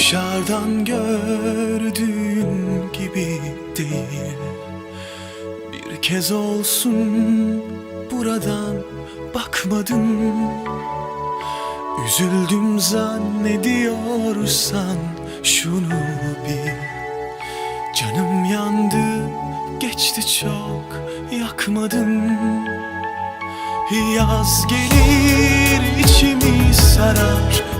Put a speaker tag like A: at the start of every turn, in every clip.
A: Dışarıdan gördüğün gibi değil. Bir kez olsun buradan bakmadın. Üzüldüm zannediyorsan şunu bil. Canım yandı geçti çok yakmadın. Yaz gelir içimi sarar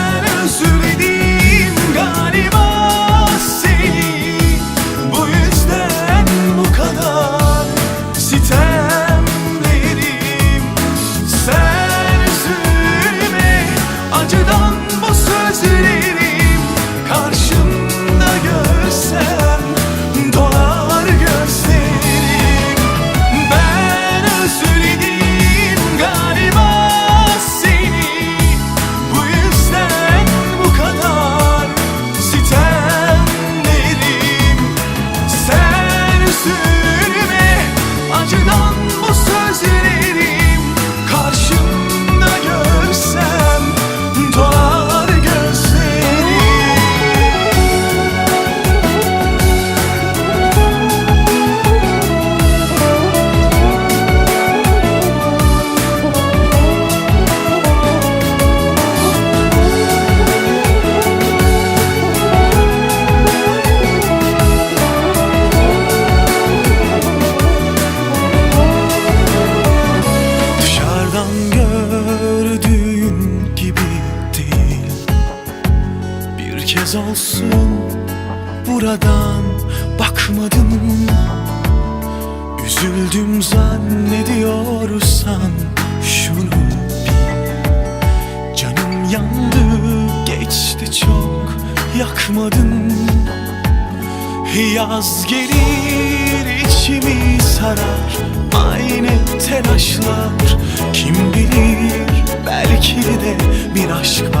A: kez olsun buradan bakmadım. Üzüldüm zannediyorsan şunu bil. Canım yandı geçti çok yakmadın. Yaz gelir içimi sarar. Aynı telaşlar Kim bilir belki de bir aşk başlar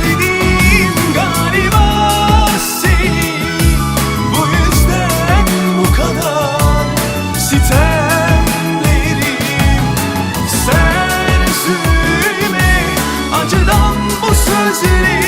A: city.